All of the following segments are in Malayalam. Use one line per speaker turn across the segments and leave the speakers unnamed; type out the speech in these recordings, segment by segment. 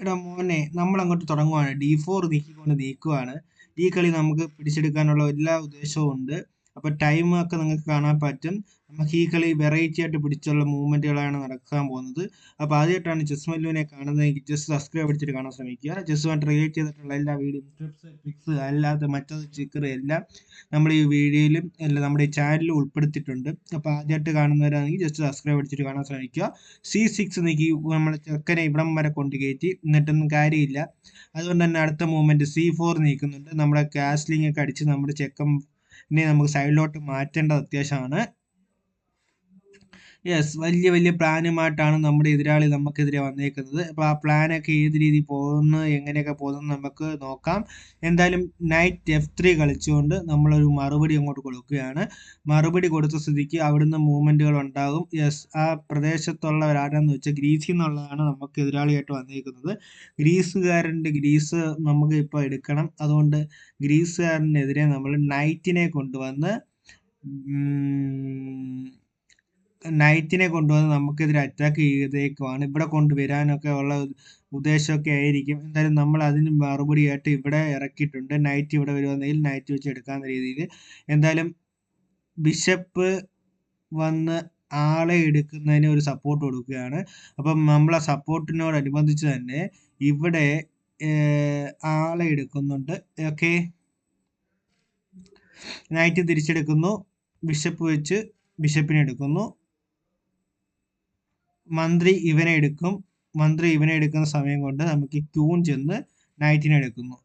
എടാ മോനെ നമ്മൾ അങ്ങോട്ട് തുടങ്ങുവാണ്. D four നീക്കിക്കൊണ്ട് നീക്കുവാണ്. ഈ കളി നമുക്ക് പിടിച്ചെടുക്കാനുള്ള എല്ലാ ഉദ്ദേശവും ഉണ്ട്. അപ്പോൾ ടൈം ഒക്കെ നിങ്ങൾക്ക് കാണാൻ പറ്റും. നമുക്ക് ഈ കളി വെറൈറ്റി ആയിട്ട് പിടിച്ചുള്ള മൂവ്മെന്റുകളാണ് നടക്കാൻ പോകുന്നത്. അപ്പോൾ ആദ്യമായിട്ടാണ് ചെസ് മല്ലുവിനെ കാണുന്നതെങ്കിൽ ജസ്റ്റ് സബ്സ്ക്രൈബ് അടിച്ചിട്ട് കാണാൻ ശ്രമിക്കുക. ചെസ്സുമായിട്ട് റിലേറ്റ് ചെയ്തിട്ടുള്ള എല്ലാ വീഡിയോ ടിപ്സ് ട്രിക്സ് അല്ലാതെ മറ്റത് ചിക്കർ എല്ലാം നമ്മൾ ഈ വീഡിയോയിലും അല്ല നമ്മുടെ ഈ ചാനലിൽ ഉൾപ്പെടുത്തിയിട്ടുണ്ട്. അപ്പോൾ ആദ്യമായിട്ട് കാണുന്നവരാണെങ്കിൽ ജസ്റ്റ് സബ്സ്ക്രൈബ് അടിച്ചിട്ട് കാണാൻ ശ്രമിക്കുക. സി സിക്സ് നീക്കി നമ്മൾ ചെക്കനെ ഇവിടം വരെ കൊണ്ട് കയറ്റി എന്നിട്ടൊന്നും കാര്യമില്ല. അതുകൊണ്ട് തന്നെ അടുത്ത മൂവ്മെന്റ് സി ഫോർ നീക്കുന്നുണ്ട്. നമ്മുടെ കാസ്ലിംഗ് ഒക്കെ അടിച്ച് നമ്മുടെ ചെക്കനെ നമുക്ക് സൈഡിലോട്ട് മാറ്റേണ്ടത് അത്യാവശ്യമാണ്. യെസ് വലിയ വലിയ പ്ലാനുമായിട്ടാണ് നമ്മുടെ എതിരാളി നമുക്കെതിരെ വന്നേക്കുന്നത്. അപ്പോൾ ആ പ്ലാനൊക്കെ ഏത് രീതിയിൽ പോകുന്നു എങ്ങനെയൊക്കെ പോകുന്നു നമുക്ക് നോക്കാം. എന്തായാലും നൈറ്റ് എഫ് ത്രീ കളിച്ചുകൊണ്ട് നമ്മളൊരു മറുപടി അങ്ങോട്ട് കൊടുക്കുകയാണ്. മറുപടി കൊടുത്ത സ്ഥിതിക്ക് അവിടുന്ന് മൂവ്മെന്റുകൾ ഉണ്ടാകും. യെസ് ആ പ്രദേശത്തുള്ളവരാരാന്ന് വെച്ചാൽ ഗ്രീസിൽ നിന്നുള്ളതാണ് നമുക്ക് എതിരാളിയായിട്ട് വന്നേക്കുന്നത്. ഗ്രീസുകാരന്റെ ഗ്രീസ് നമുക്ക് ഇപ്പോൾ എടുക്കണം. അതുകൊണ്ട് ഗ്രീസുകാരനെതിരെ നമ്മൾ നൈറ്റിനെ കൊണ്ടുവന്ന് നൈറ്റിനെ കൊണ്ടുവന്ന് നമുക്കെതിരെ അറ്റാക്ക് ചെയ്തേക്കുവാണ്. ഇവിടെ കൊണ്ടുവരാനൊക്കെ ഉള്ള ഉദ്ദേശമൊക്കെ ആയിരിക്കും. എന്തായാലും നമ്മൾ അതിന് മറുപടിയായിട്ട് ഇവിടെ ഇറക്കിയിട്ടുണ്ട്. നൈറ്റ് ഇവിടെ വരുവാണെങ്കിൽ നൈറ്റ് വെച്ച് എടുക്കാവുന്ന രീതിയിൽ. എന്തായാലും ബിഷപ്പ് വന്ന് ആളെ എടുക്കുന്നതിന് ഒരു സപ്പോർട്ട് കൊടുക്കുകയാണ്. അപ്പം നമ്മളെ സപ്പോർട്ടിനോടനുബന്ധിച്ച് തന്നെ ഇവിടെ ആളെ എടുക്കുന്നുണ്ട്. Okay night തിരിച്ചെടുക്കുന്നു. ബിഷപ്പ് വെച്ച് ബിഷപ്പിനെ എടുക്കുന്നു. മന്ത്രി ഇവനെ എടുക്കും. മന്ത്രി ഇവനെ എടുക്കുന്ന സമയം കൊണ്ട് നമുക്ക് ക്യൂൺ ചെന്ന് നൈറ്റിനെ എടുക്കുന്നു.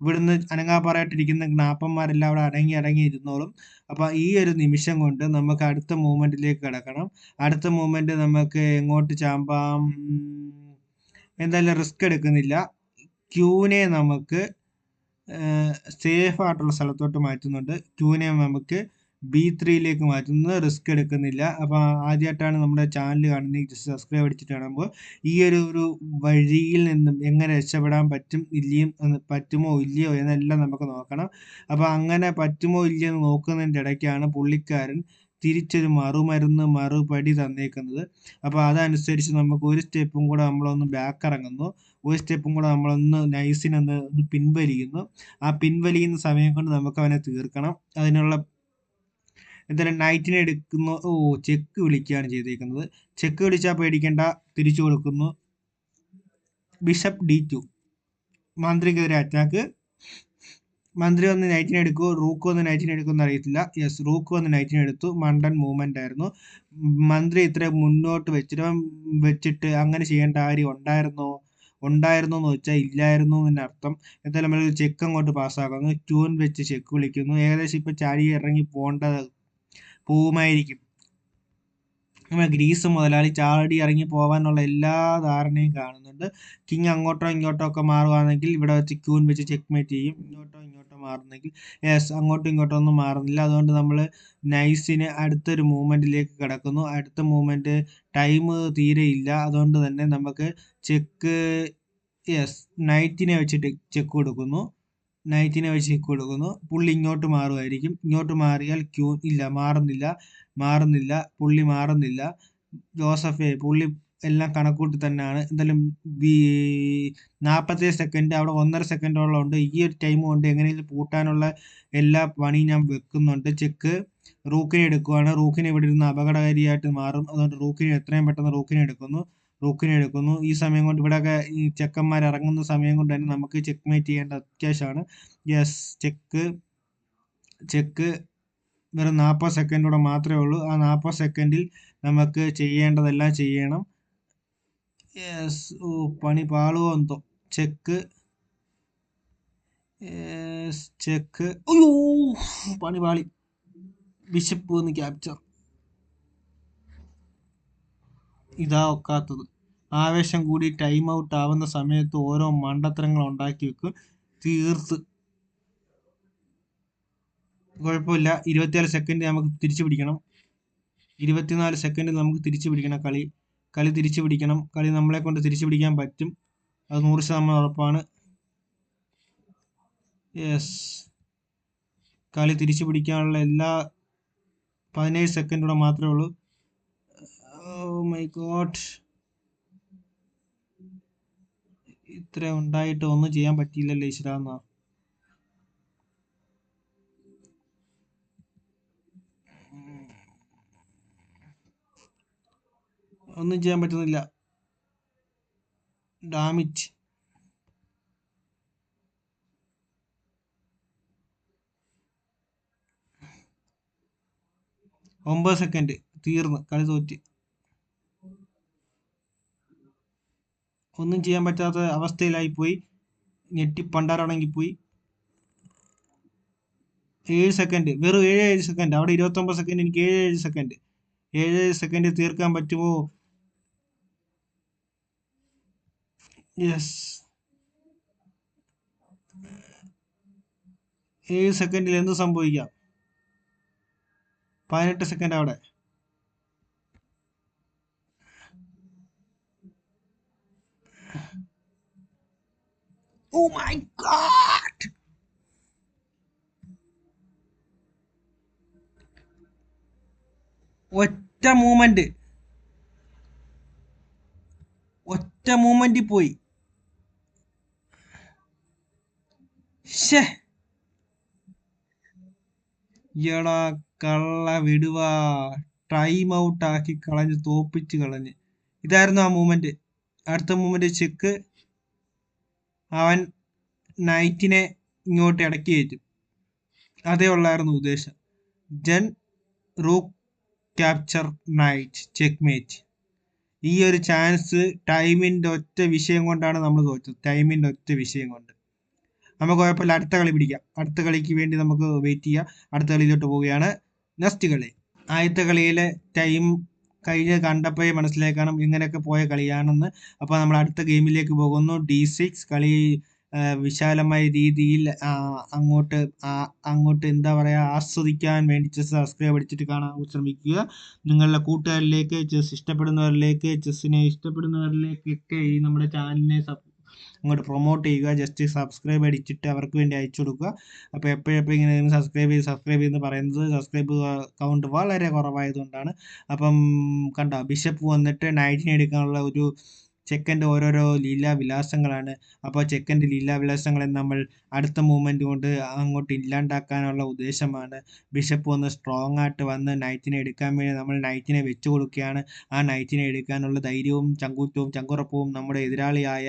ഇവിടുന്ന് അനങ്ങാപ്പാറായിട്ടിരിക്കുന്ന ജ്ഞാപ്പന്മാരെല്ലാം അവിടെ അടങ്ങി അടങ്ങി ഇരുന്നോളും അപ്പോൾ ഈ ഒരു നിമിഷം കൊണ്ട് നമുക്ക് അടുത്ത മൂവ്മെന്റിലേക്ക് കിടക്കണം. അടുത്ത മൂവ്മെന്റ് നമുക്ക് എങ്ങോട്ട് ചാമ്പാം? എന്തായാലും റിസ്ക് എടുക്കുന്നില്ല. ക്യൂനെ നമുക്ക് സേഫ് ആയിട്ടുള്ള സ്ഥലത്തോട്ട് മാറ്റുന്നുണ്ട്. ക്യൂനെ നമുക്ക് ബി ത്രീയിലേക്ക് മാറ്റുന്നത് റിസ്ക് എടുക്കുന്നില്ല. അപ്പോൾ ആദ്യമായിട്ടാണ് നമ്മുടെ ചാനൽ കാണുന്നത്. ജസ്റ്റ് സബ്സ്ക്രൈബ് അടിച്ചിട്ട് കാണുമ്പോൾ ഈ ഒരു ഒരു വഴിയിൽ നിന്നും എങ്ങനെ രക്ഷപ്പെടാൻ പറ്റും ഇല്ലയും പറ്റുമോ ഇല്ലയോ എന്നെല്ലാം നമുക്ക് നോക്കണം. അപ്പോൾ അങ്ങനെ പറ്റുമോ ഇല്ലയോ എന്ന് നോക്കുന്നതിന്റെ ഇടയ്ക്കാണ് പുള്ളിക്കാരൻ തിരിച്ചൊരു മറുമരുന്ന് മറുപടി തന്നേക്കുന്നത്. അപ്പോൾ അതനുസരിച്ച് നമുക്ക് ഒരു സ്റ്റെപ്പും കൂടെ നമ്മളൊന്ന് ബാക്ക് ഇറങ്ങുന്നു ഒരു സ്റ്റെപ്പും കൂടെ നമ്മളൊന്ന് നൈസിനൊന്ന് പിൻവലിക്കുന്നു ആ പിൻവലിയുന്ന സമയം കൊണ്ട് നമുക്ക് അവനെ തീർക്കണം. അതിനുള്ള എന്തായാലും നൈറ്റിനെ എടുക്കുന്നു. ഓ ചെക്ക് വിളിക്കുകയാണ് ചെയ്തേക്കുന്നത്. ചെക്ക് വിളിച്ചാൽ പേടിക്കേണ്ട. തിരിച്ചു കൊടുക്കുന്നു. ബിഷപ്പ് ഡി ടു മന്ത്രിക്കെതിരെ അറ്റാക്ക് മന്ത്രി വന്ന് നൈറ്റിനെ എടുക്കുമോ റൂക്ക് വന്ന് നൈറ്റിനെ എടുക്കുമെന്ന് അറിയത്തില്ല യെസ് റൂക്ക് വന്ന് നൈറ്റിനെ എടുത്തു. മണ്ടൻ മൂവ്മെന്റ് ആയിരുന്നു. മന്ത്രി ഇത്ര മുന്നോട്ട് വെച്ചിട്ട് വെച്ചിട്ട് അങ്ങനെ ചെയ്യേണ്ട കാര്യം ഉണ്ടായിരുന്നോ? ഉണ്ടായിരുന്നു എന്ന് വെച്ചാൽ ഇല്ലായിരുന്നു എന്നർത്ഥം എന്തായാലും നമ്മൾ ചെക്ക് അങ്ങോട്ട് പാസ്സാക്കുന്നു ട്യൂൺ വെച്ച് ചെക്ക് വിളിക്കുന്നു. ഏകദേശം ഇപ്പൊ ചാടി ഇറങ്ങി പോകേണ്ട പോവുമായിരിക്കും. നമ്മൾ ഗ്രീസ് മുതലാളി ചാടി ഇറങ്ങി പോകാനുള്ള എല്ലാ ധാരണയും കാണുന്നുണ്ട്. കിങ് അങ്ങോട്ടോ ഇങ്ങോട്ടോ ഒക്കെ മാറുകയാണെങ്കിൽ ഇവിടെ വെച്ച് ക്യൂൻ വെച്ച് ചെക്ക് മേറ്റ് ചെയ്യും. ഇങ്ങോട്ടോ ഇങ്ങോട്ടോ മാറുന്നെങ്കിൽ യെസ് അങ്ങോട്ടും ഇങ്ങോട്ടോ ഒന്നും മാറുന്നില്ല. അതുകൊണ്ട് നമ്മൾ നൈസിന് അടുത്തൊരു മൂവ്മെന്റിലേക്ക് കിടക്കുന്നു. അടുത്ത മൂവ്മെന്റ് ടൈം തീരെ ഇല്ല. അതുകൊണ്ട് തന്നെ നമുക്ക് ചെക്ക് യെസ് നൈറ്റിനെ വെച്ചിട്ട് ചെക്ക് കൊടുക്കുന്നു. നൈറ്റിനെ വെച്ച് ചെക്ക് കൊടുക്കുന്നു പുള്ളി ഇങ്ങോട്ട് മാറുമായിരിക്കും. ഇങ്ങോട്ട് മാറിയാൽ ക്യൂ ഇല്ല മാറുന്നില്ല മാറുന്നില്ല പുള്ളി മാറുന്നില്ല. ജോസഫെ പുള്ളി എല്ലാം കണക്കൂട്ടി തന്നെയാണ്. എന്തായാലും നാൽപ്പത്തേഴ് സെക്കൻഡ് അവിടെ ഒന്നര സെക്കൻഡോളം ഉണ്ട്. ഈ ഒരു ടൈം കൊണ്ട് എങ്ങനെയെങ്കിലും പൂട്ടാനുള്ള എല്ലാ പണിയും ഞാൻ വെക്കുന്നുണ്ട്. ചെക്ക് റൂക്കിനെ എടുക്കുവാണ്. റൂക്കിനെ ഇവിടെ ഇരുന്ന് അപകടകാരിയായിട്ട് മാറും. അതുകൊണ്ട് റൂക്കിനെ എത്രയും പെട്ടെന്ന് റൂക്കിനെ എടുക്കുന്നു. റൂക്കിനെ എടുക്കുന്നു. ഈ സമയം കൊണ്ട് ഇവിടെയൊക്കെ ഈ ചെക്കന്മാർ ഇറങ്ങുന്ന സമയം കൊണ്ട് തന്നെ നമുക്ക് ചെക്ക് മേറ്റ് ചെയ്യേണ്ട അത്യാവശ്യമാണ്. യെസ് ചെക്ക് ചെക്ക് വെറും നാൽപ്പത് സെക്കൻഡൂടെ മാത്രമേ ഉള്ളൂ. ആ നാൽപ്പത് സെക്കൻഡിൽ നമുക്ക് ചെയ്യേണ്ടതെല്ലാം ചെയ്യണം. യെസ് ഓ പണി പാളുവോ എന്തോ. ചെക്ക് ചെക്ക് അയ്യോ പണി പാളി. ബിഷപ്പ് വന്ന് ക്യാപ്ചർ ഇതാ ഒക്കാത്തത്. ആവേശം കൂടി ടൈം ഔട്ട് ആവുന്ന സമയത്ത് ഓരോ മണ്ടത്തരങ്ങൾ ഉണ്ടാക്കി വെക്കും. തീർത്ത്. കുഴപ്പമില്ല. ഇരുപത്തിനാല് സെക്കൻഡ് നമുക്ക് തിരിച്ചു പിടിക്കണം. ഇരുപത്തിനാല് സെക്കൻഡ് നമുക്ക് തിരിച്ചു പിടിക്കണം കളി. കളി തിരിച്ചു പിടിക്കണം. കളി നമ്മളെ കൊണ്ട് തിരിച്ചു പിടിക്കാൻ പറ്റും. അത് നൂറ് ശതമാനം ഉറപ്പാണ്. യെസ് കളി തിരിച്ചു പിടിക്കാനുള്ള എല്ലാ പതിനേഴ് സെക്കൻഡ് കൂടെ മാത്രമേ ഉള്ളൂ. മൈ ഗോഡ് ഇത്ര ഉണ്ടായിട്ട് ഒന്നും ചെയ്യാൻ പറ്റിയില്ലല്ലോ ഈശ്വരാന്നാ ഒന്നും ചെയ്യാൻ പറ്റുന്നില്ല. ഡാമിറ്റ് ഒമ്പത് സെക്കൻഡ് തീർന്ന് കളി തോറ്റ്. ഒന്നും ചെയ്യാൻ പറ്റാത്ത അവസ്ഥയിലായി പോയി ഞെട്ടി പണ്ടാറടങ്ങി പോയി ഏഴ് സെക്കൻഡ് വെറും ഏഴ് ഏഴ് സെക്കൻഡ് അവിടെ ഇരുപത്തൊമ്പത് സെക്കൻഡ് എനിക്ക് ഏഴ് ഏഴ് സെക്കൻഡ് ഏഴ് ഏഴ് സെക്കൻഡ് തീർക്കാൻ പറ്റുമോ? യെസ് ഏഴ് സെക്കൻഡിൽ എന്ത് സംഭവിക്കാം? പതിനെട്ട് സെക്കൻഡ് അവിടെ. Oh my god! ഒറ്റ മൂമെന്റ്. ഒറ്റ മൂമെന്റിൽ പോയി. എടാ കള്ള വിടുവാ. ടൈം ഔട്ട് ആക്കി കളഞ്ഞ് തോപ്പിച്ച് കളഞ്ഞ്. ഇതായിരുന്നു ആ മൂമെന്റ്. അടുത്ത മൂമെന്റ് ചെക്ക് അവൻ നൈറ്റിനെ ഇങ്ങോട്ട് ഇടക്കി കയറ്റും. അതേ ഉള്ളായിരുന്നു ഉദ്ദേശം. ജൻ rook capture knight checkmate ഈ ഒരു ചാൻസ് ടൈമിന്റെ ഒറ്റ വിഷയം കൊണ്ടാണ് നമ്മൾ തോറ്റത്. ടൈമിന്റെ ഒറ്റ വിഷയം കൊണ്ട്. നമുക്ക് കുഴപ്പമില്ല അടുത്ത കളി പിടിക്കാം. അടുത്ത കളിക്ക് വേണ്ടി നമുക്ക് വെയിറ്റ് ചെയ്യാം. അടുത്ത കളിയിലോട്ട് പോവുകയാണ്. നെക്സ്റ്റ് കളി. ആദ്യത്തെ കളിയിലെ ടൈം കഴിഞ്ഞ് കണ്ടപ്പോഴേ മനസ്സിലാക്കണം ഇങ്ങനെയൊക്കെ പോയ കളിയാണെന്ന്. അപ്പോൾ നമ്മൾ അടുത്ത ഗെയിമിലേക്ക് പോകുന്നു. ഡി സിക്സ് കളി വിശാലമായ രീതിയിൽ അങ്ങോട്ട് അങ്ങോട്ട് എന്താ പറയുക ആസ്വദിക്കാൻ വേണ്ടി ചെസ് സബ്സ്ക്രൈബ് അടിച്ചിട്ട് കാണാൻ ശ്രമിക്കുക. നിങ്ങളുടെ കൂട്ടുകാരിലേക്ക് ചെസ് ഇഷ്ടപ്പെടുന്നവരിലേക്ക് ചെസ്സിനെ ഇഷ്ടപ്പെടുന്നവരിലേക്കൊക്കെ ഈ നമ്മുടെ ചാനലിനെ സബ് അങ്ങോട്ട് പ്രൊമോട്ട് ചെയ്യുക ജസ്റ്റ് സബ്സ്ക്രൈബ് അടിച്ചിട്ട് അവർക്ക് വേണ്ടി അയച്ചു കൊടുക്കുക. അപ്പോൾ എപ്പോഴെപ്പോഴും ഇങ്ങനെ സബ്സ്ക്രൈബ് ചെയ്ത് സബ്സ്ക്രൈബ് എന്ന് പറയുന്നത് സബ്സ്ക്രൈബ് കൗണ്ട് വളരെ കുറവായതുകൊണ്ടാണ്. അപ്പം കണ്ട ബിഷപ്പ് വന്നിട്ട് നൈറ്റിനെ എടുക്കാനുള്ള ഒരു ചെക്കന്റെ ഓരോരോ ലീലാവിലാസങ്ങളാണ് അപ്പോൾ ചെക്കന്റെ ലീലാവിലാസങ്ങളെ നമ്മൾ അടുത്ത മൂവ്മെന്റ് കൊണ്ട് അങ്ങോട്ട് ഇല്ലാണ്ടാക്കാനുള്ള ഉദ്ദേശമാണ്. ബിഷപ്പ് വന്ന് സ്ട്രോങ് ആയിട്ട് വന്ന് നൈറ്റിനെ എടുക്കാൻ വേണ്ടി നമ്മൾ നൈറ്റിനെ വെച്ചു കൊടുക്കുകയാണ്. ആ നൈറ്റിനെ എടുക്കാനുള്ള ധൈര്യവും ചങ്കൂറ്റവും ചങ്കുറപ്പവും നമ്മുടെ എതിരാളിയായ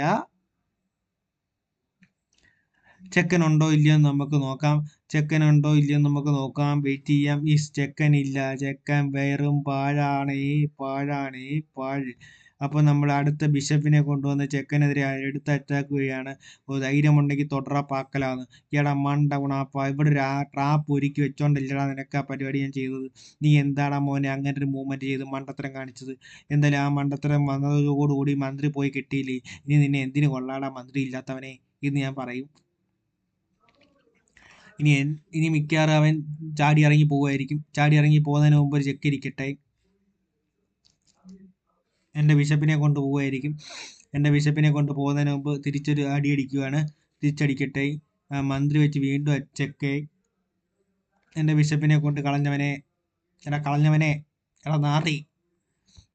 ചെക്കൻ ഉണ്ടോ ഇല്ലയോ എന്ന് നമുക്ക് നോക്കാം. ചെക്കൻ ഉണ്ടോ ഇല്ലയോ എന്ന് നമുക്ക് നോക്കാം. വെയിറ്റ് ചെയ്യാം. ഈ ചെക്കൻ ഇല്ല? ചെക്കൻ വെറും പാഴാണ്. പാഴാണ്. പാഴ്. അപ്പോൾ നമ്മൾ അടുത്ത ബിഷപ്പിനെ കൊണ്ടുവന്ന് ചെക്കനെതിരെ എടുത്ത് അറ്റാക്കുകയാണ് ധൈര്യമുണ്ടെങ്കിൽ തൊടറ പാക്കലാന്ന്. ഇയാടാ മണ്ട ഗുണാപ്പ. ഇവിടെ ഒരു ട്രാപ്പ് ഒരുക്കി വെച്ചോണ്ടല്ലടാ നിനക്ക് ആ പരിപാടി ഞാൻ ചെയ്തത്. നീ എന്താടാ മോനെ അങ്ങനെ ഒരു മൂവ്മെന്റ് ചെയ്ത് മണ്ടത്തരം കാണിച്ചത്? എന്തായാലും ആ മണ്ടത്തരം വന്നതോടുകൂടി മന്ത്രി പോയി കിട്ടിയില്ലേ? ഇനി നിന്നെ എന്തിനു കൊള്ളാടാ മന്ത്രി ഇല്ലാത്തവനെ? എന്ന് ഞാൻ പറയും. ഇനി ഇനി മിക്കവാറും അവൻ ചാടി ഇറങ്ങി പോവുമായിരിക്കും. ചാടി ഇറങ്ങി പോകുന്നതിന് മുമ്പ് ഒരു ചെക്ക് ഇരിക്കട്ടെ. എന്റെ ബിഷപ്പിനെ കൊണ്ട് പോവുമായിരിക്കും. എന്റെ ബിഷപ്പിനെ കൊണ്ട് പോകുന്നതിന് മുമ്പ് തിരിച്ചൊരു അടി അടിക്കുകയാണ് തിരിച്ചടിക്കട്ടെ. മന്ത്രി വെച്ച് വീണ്ടും ചെക്ക്. എന്റെ ബിഷപ്പിനെ കൊണ്ട് കളഞ്ഞവനെ എടാ കളഞ്ഞവനെ എടാ നാറി.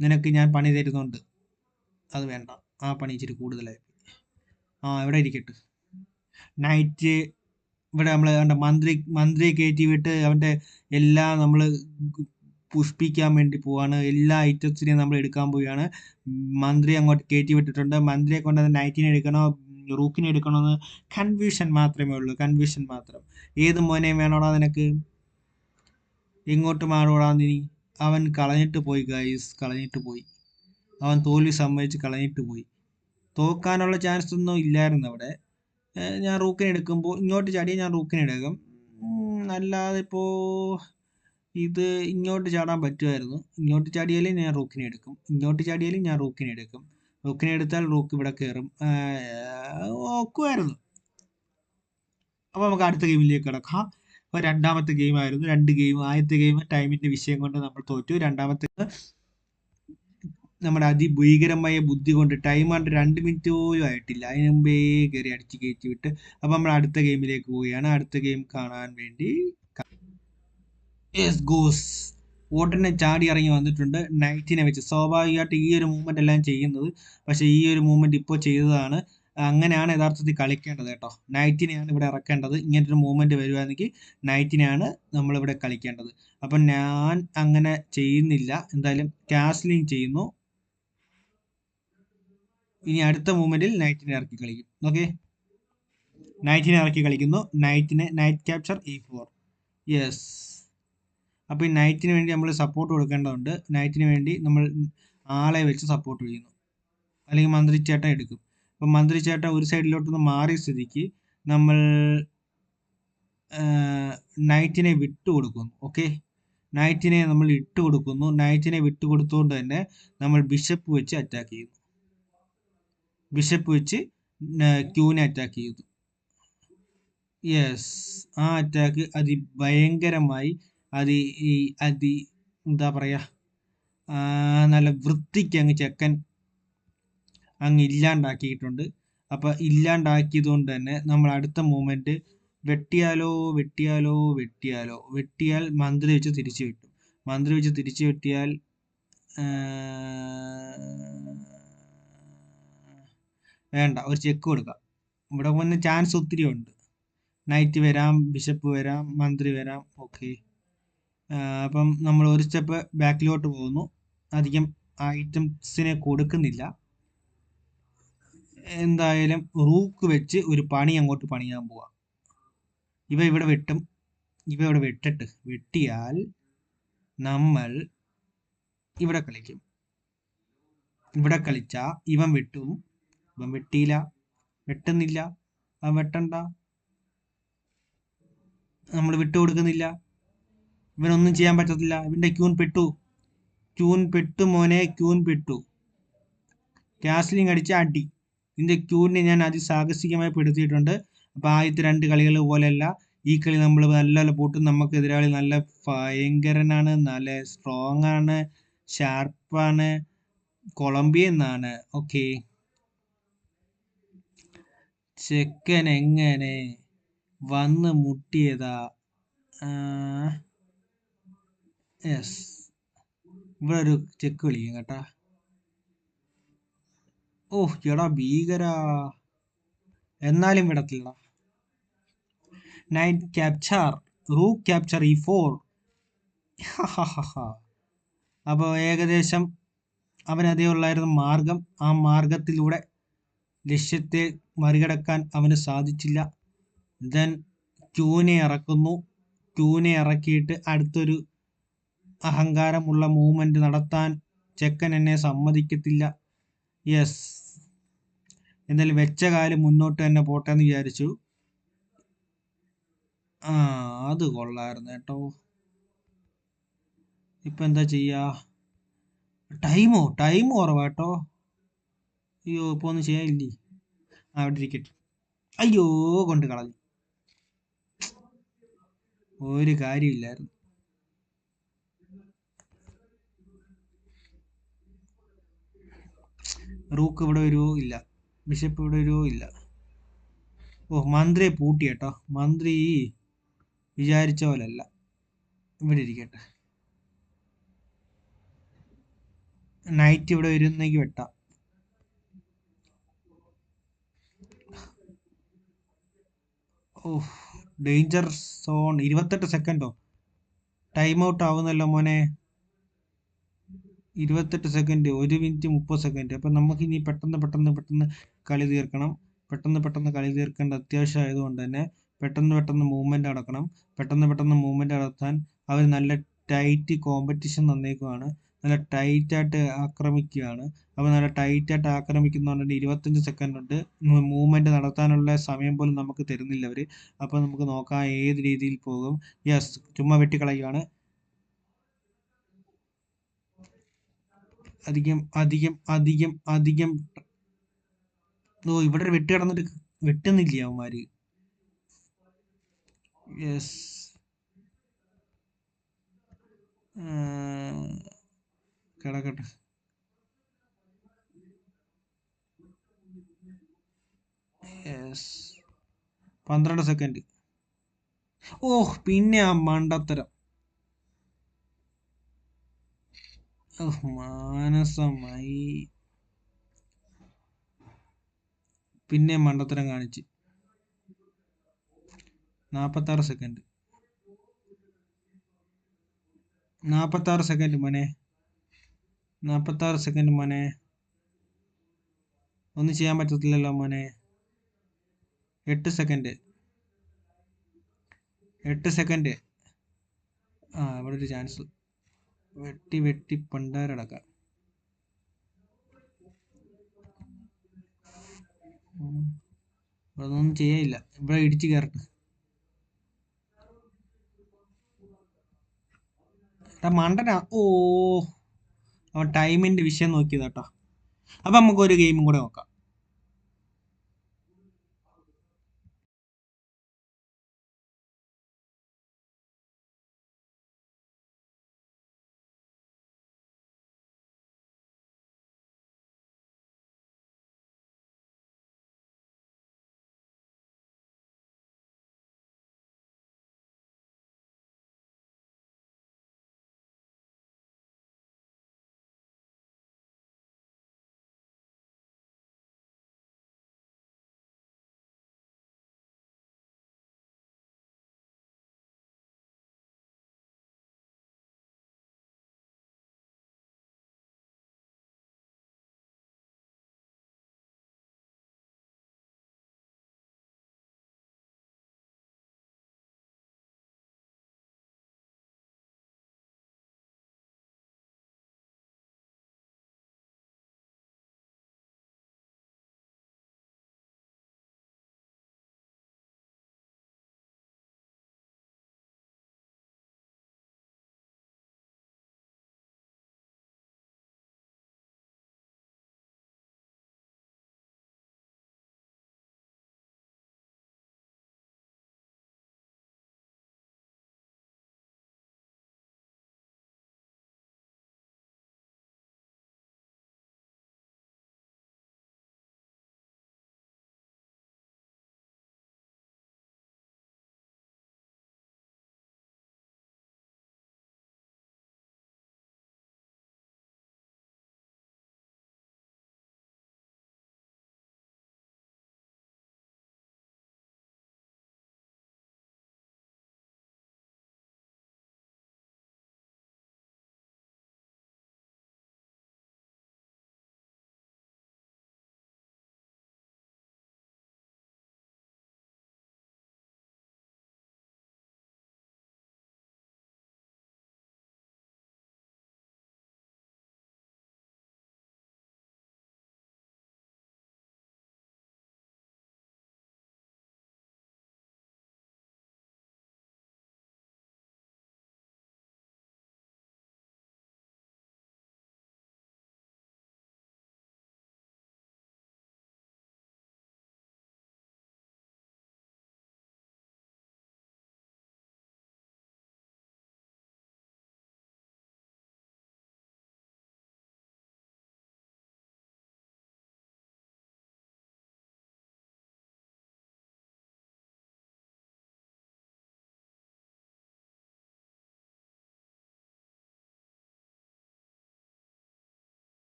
നിനക്ക് ഞാൻ പണി തരുന്നുണ്ട്. അത് വേണ്ട. ആ പണി ഇച്ചിരി കൂടുതലായി. ആ ഇവിടെ ഇരിക്കട്ടെ? നൈറ്റ് ഇവിടെ നമ്മൾ അവന്റെ മന്ത്രി മന്ത്രിയെ കയറ്റി വിട്ട് അവന്റെ എല്ലാം നമ്മൾ പുഷ്പിക്കാൻ വേണ്ടി പോവാണ്. എല്ലാ ഐറ്റംസിനെയും നമ്മൾ എടുക്കാൻ പോവുകയാണ്. മന്ത്രി അങ്ങോട്ട് കയറ്റി വിട്ടിട്ടുണ്ട്. മന്ത്രിയെ കൊണ്ട് അത് നൈറ്റിനെ എടുക്കണോ റൂക്കിനെ എടുക്കണോ എന്ന് കൺഫ്യൂഷൻ മാത്രമേ ഉള്ളൂ. കൺഫ്യൂഷൻ മാത്രം. ഏത് മോനെയും വേണോടാ നിനക്ക്? എങ്ങോട്ട് മാറോടാ നീ. അവൻ കളഞ്ഞിട്ട് പോയി ഗൈസ് കളഞ്ഞിട്ട് പോയി. അവൻ തോൽവി സമ്മതിച്ച് കളഞ്ഞിട്ട് പോയി. തോക്കാനുള്ള ചാൻസ് ഒന്നും ഇല്ലായിരുന്നു അവിടെ. ഞാൻ റൂക്കിനെ എടുക്കുമ്പോൾ ഇങ്ങോട്ട് ചാടിയ ഞാൻ റൂക്കിനെ എടുക്കും. അല്ലാതെ ഇപ്പോൾ ഇത് ഇങ്ങോട്ട് ചാടാൻ പറ്റുമായിരുന്നു. ഇങ്ങോട്ട് ചാടിയാലും ഞാൻ റൂക്കിനെ എടുക്കും. ഇങ്ങോട്ട് ചാടിയാലും ഞാൻ റൂക്കിനെ എടുക്കും. റൂക്കിനെ എടുത്താൽ റൂക്ക് ഇവിടെ കയറും. ഓക്കുമായിരുന്നു അപ്പോൾ നമുക്ക് അടുത്ത ഗെയിമിലേക്ക് കിടക്കാം. അപ്പോൾ രണ്ടാമത്തെ ഗെയിം ആയിരുന്നു രണ്ട് ഗെയിം ആദ്യത്തെ ഗെയിം ടൈമിന്റെ വിഷയം കൊണ്ട് നമ്മൾ തോറ്റു. രണ്ടാമത്തെ നമ്മുടെ അതിഭീകരമായ ബുദ്ധി കൊണ്ട് ടൈം ആണ്ട് രണ്ട് മിനിറ്റ് പോലും ആയിട്ടില്ല. അതിന് മുമ്പേ കയറി അടിച്ച് കയറ്റി വിട്ട് അപ്പോൾ നമ്മൾ അടുത്ത ഗെയിമിലേക്ക് പോവുകയാണ്. അടുത്ത ഗെയിം കാണാൻ വേണ്ടി യെസ് ഗോസ് ഉടനെ ചാടി ഇറങ്ങി വന്നിട്ടുണ്ട്. നൈറ്റിനെ വെച്ച്. സ്വാഭാവികമായിട്ട് ഈ ഒരു മൂവ്മെന്റ് എല്ലാം ചെയ്യുന്നത് പക്ഷേ ഈ ഒരു മൂവ്മെന്റ് ഇപ്പോൾ ചെയ്തതാണ്. അങ്ങനെയാണ് യഥാർത്ഥത്തിൽ കളിക്കേണ്ടത് കേട്ടോ. നൈറ്റിനെയാണ് ഇവിടെ ഇറക്കേണ്ടത്. ഇങ്ങനത്തെ ഒരു മൂവ്മെന്റ് വരുവാണെങ്കിൽ നൈറ്റിനെയാണ് നമ്മളിവിടെ കളിക്കേണ്ടത്. അപ്പം ഞാൻ അങ്ങനെ ചെയ്യുന്നില്ല. എന്തായാലും കാസ്ലിംഗ് ചെയ്യുന്നു. ഇനി അടുത്ത മൂവ്മെന്റിൽ നൈറ്റിനെ ഇറക്കി കളിക്കും. ഓക്കെ നൈറ്റിനെ ഇറക്കി കളിക്കുന്നു. നൈറ്റിനെ knight capture E four yes അപ്പോൾ ഈ നൈറ്റിന് വേണ്ടി നമ്മൾ സപ്പോർട്ട് കൊടുക്കേണ്ടതുണ്ട്. നൈറ്റിന് വേണ്ടി നമ്മൾ ആളെ വെച്ച് സപ്പോർട്ട് ചെയ്യുന്നു. അല്ലെങ്കിൽ മന്ത്രി ചേട്ടൻ എടുക്കും. അപ്പം മന്ത്രി ചേട്ടൻ ഒരു സൈഡിലോട്ടൊന്ന് മാറിയ സ്ഥിതിക്ക് നമ്മൾ നൈറ്റിനെ വിട്ടു കൊടുക്കുന്നു. ഓക്കെ നൈറ്റിനെ നമ്മൾ ഇട്ട് കൊടുക്കുന്നു. നൈറ്റിനെ വിട്ടു കൊടുത്തുകൊണ്ട് തന്നെ നമ്മൾ ബിഷപ്പ് വെച്ച് അറ്റാക്ക് ചെയ്യുന്നു. ബിഷപ്പ് വെച്ച് ക്യൂനെ അറ്റാക്ക് ചെയ്തു. യെസ് ആ അറ്റാക്ക് അതി ഭയങ്കരമായി അതി ഈ അതി എന്താ പറയുക നല്ല വൃത്തിക്ക് അങ്ങ് ചെക്കൻ അങ്ങ് ഇല്ലാണ്ടാക്കിയിട്ടുണ്ട്. അപ്പം ഇല്ലാണ്ടാക്കിയതുകൊണ്ട് തന്നെ നമ്മൾ അടുത്ത മൂമെന്റ് വെട്ടിയാലോ വെട്ടിയാലോ വെട്ടിയാലോ വെട്ടിയാൽ മന്ത്രി വെച്ച് തിരിച്ചു വെട്ടും മന്ത്രി വെച്ച് തിരിച്ചു വെട്ടിയാൽ വേണ്ട ഒരു ചെക്ക് കൊടുക്കാം. ഇവിടെ വന്ന് ചാൻസ് ഒത്തിരി ഉണ്ട്. നൈറ്റ് വരാം ബിഷപ്പ് വരാം മന്ത്രി വരാം ഓക്കെ അപ്പം നമ്മൾ ഒരു സ്റ്റെപ്പ് ബാക്കിലോട്ട് പോകുന്നു. അധികം ഐറ്റംസിനെ കൊടുക്കുന്നില്ല. എന്തായാലും റൂക്ക് വെച്ച് ഒരു പണി അങ്ങോട്ട് പണിയാൻ പോവാം. ഇവ ഇവിടെ വെട്ടും. ഇവ ഇവിടെ വെട്ടിട്ട് വെട്ടിയാൽ നമ്മൾ ഇവിടെ കളിക്കും. ഇവിടെ കളിച്ച ഇവൻ വെട്ടും. ഇവൻ വെട്ടിയില്ല. വെട്ടുന്നില്ല. അവൻ വെട്ടണ്ട. നമ്മൾ വിട്ടുകൊടുക്കുന്നില്ല ഇവനൊന്നും ചെയ്യാൻ പറ്റത്തില്ല. ഇവന്റെ ക്യൂൻ പെട്ടു. ക്യൂൻ പെട്ടു മോനെ. ക്യൂൻ പെട്ടു. കാസ്ലിംഗ് അടിച്ച അടി. ഇതിന്റെ ക്യൂവിനെ ഞാൻ അതിസാഹസികമായി പെടുത്തിയിട്ടുണ്ട്. അപ്പോൾ ആദ്യത്തെ രണ്ട് കളികൾ പോലെയല്ല. ഈ കളി നമ്മൾ നല്ലപോലെ നല്ല പൂട്ടും. നമുക്ക് എതിരാളി നല്ല ഭയങ്കരനാണ് നല്ല സ്ട്രോങ് ആണ് ഷാർപ്പാണ് കൊളംബിയ എന്നാണ് ഓക്കെ ചെക്കൻ എങ്ങനെ വന്ന് മുട്ടിയതാ? യെസ്. ഇവിടെ ഒരു ചെക്ക് വിളിക്കും കേട്ടാ. ഓ എടാ ഭീകരാ. എന്നാലും വിടത്തില്ല knight capture room capture E four അപ്പോൾ ഏകദേശം അവനതേ ഉള്ളായിരുന്ന മാർഗം. ആ മാർഗത്തിലൂടെ ലക്ഷ്യത്തെ മറികടക്കാൻ അവന് സാധിച്ചില്ല. ദെൻ ക്യൂനെ ഇറക്കുന്നു. ക്യൂനെ ഇറക്കിയിട്ട് അടുത്തൊരു അഹങ്കാരമുള്ള മൂവ്മെന്റ് നടത്താൻ ചെക്കൻ എന്നെ സമ്മതിക്കത്തില്ല. യെസ് എന്തായാലും വെച്ച കാലം മുന്നോട്ട് തന്നെ പോട്ടെ എന്ന് വിചാരിച്ചു. ആ അത് കൊള്ളായിരുന്നു കേട്ടോ. ഇപ്പൊ എന്താ ചെയ്യാ? ടൈമോ ടൈം കുറവാ കേട്ടോ. അയ്യോ ഇപ്പൊ ഒന്നും ചെയ്യാനില്ലേ? അവിടെ ഇരിക്കട്ടെ അയ്യോ കൊണ്ട് കളഞ്ഞു. ഒരു കാര്യമില്ലായിരുന്നു. റൂക്ക് ഇവിടെ വരുമോ ഇല്ല. ബിഷപ്പ് ഇവിടെ വരുമോ ഇല്ല. ഓ മന്ത്രി പൂട്ടി കേട്ടോ. മന്ത്രി വിചാരിച്ച പോലല്ല. ഇവിടെ ഇരിക്കട്ടെ. നൈറ്റ് ഇവിടെ വരുന്നെങ്കിൽ വെട്ടാം. ഓ ഡേഞ്ചർ സോൺ ഇരുപത്തെട്ട് സെക്കൻഡോ ടൈം ഔട്ട് ആവുന്നല്ലോ മോനെ. ഇരുപത്തെട്ട് സെക്കൻഡ് ഒരു മിനിറ്റ് മുപ്പത് സെക്കൻഡ് അപ്പം നമുക്ക് ഇനി പെട്ടെന്ന് പെട്ടെന്ന് പെട്ടെന്ന് കളി തീർക്കണം. പെട്ടെന്ന് പെട്ടെന്ന് കളി തീർക്കേണ്ട അത്യാവശ്യം ആയതുകൊണ്ട് തന്നെ പെട്ടെന്ന് പെട്ടെന്ന് മൂവ്മെന്റ് നടക്കണം. പെട്ടെന്ന് പെട്ടെന്ന് മൂവ്മെന്റ് നടത്താൻ അവർ നല്ല ടൈറ്റ് കോമ്പറ്റീഷൻ തന്നേക്കുവാണ്. നല്ല ടൈറ്റായിട്ട് ആക്രമിക്കുകയാണ്. അപ്പോൾ നല്ല ടൈറ്റായിട്ട് ആയിട്ട് പറഞ്ഞിട്ട് ഇരുപത്തഞ്ച് സെക്കൻഡ് ഉണ്ട്. മൂവ്മെന്റ് നടത്താനുള്ള സമയം പോലും നമുക്ക് തരുന്നില്ല അവർ അപ്പോൾ നമുക്ക് നോക്കാം ഏത് രീതിയിൽ പോകും. യെസ് ചുമ്മാ വെട്ടിക്കളയുകയാണ് അധികം അധികം അധികം അധികം. ഓ ഇവിടെ വെട്ടി കിടന്നിട്ട് വെട്ടുന്നില്ല അവന്മാര്? യെസ് കിടക്കട്ടെ. പന്ത്രണ്ട് സെക്കൻഡ് ഓഹ് പിന്നെ ആ മണ്ടത്തരം. മാനസമായി. പിന്നെ മണ്ടത്തരം കാണിച്ച്. നാപ്പത്താറ് സെക്കൻഡ് നാപ്പത്താറ് സെക്കൻഡ് മോനെ. നാപ്പത്താറ് സെക്കൻഡ് മോനെ. ഒന്നും ചെയ്യാൻ പറ്റത്തില്ലല്ലോ മോനെ. എട്ട് സെക്കൻഡ് എട്ട് സെക്കൻഡ് ആ ഇവിടെ ഒരു ചാൻസ് വെട്ടി വെട്ടി പണ്ടാരടക്കാം ഒന്നും ചെയ്യില്ല ഇവിടെ ഇടിച്ച് കയറട്ടെ. മണ്ടനാ. ഓ. അവൻ ടൈമിന്റെ വിഷയം നോക്കിയതാട്ടോ. അപ്പൊ നമുക്ക് ഒരു ഗെയിമും കൂടെ നോക്കാം.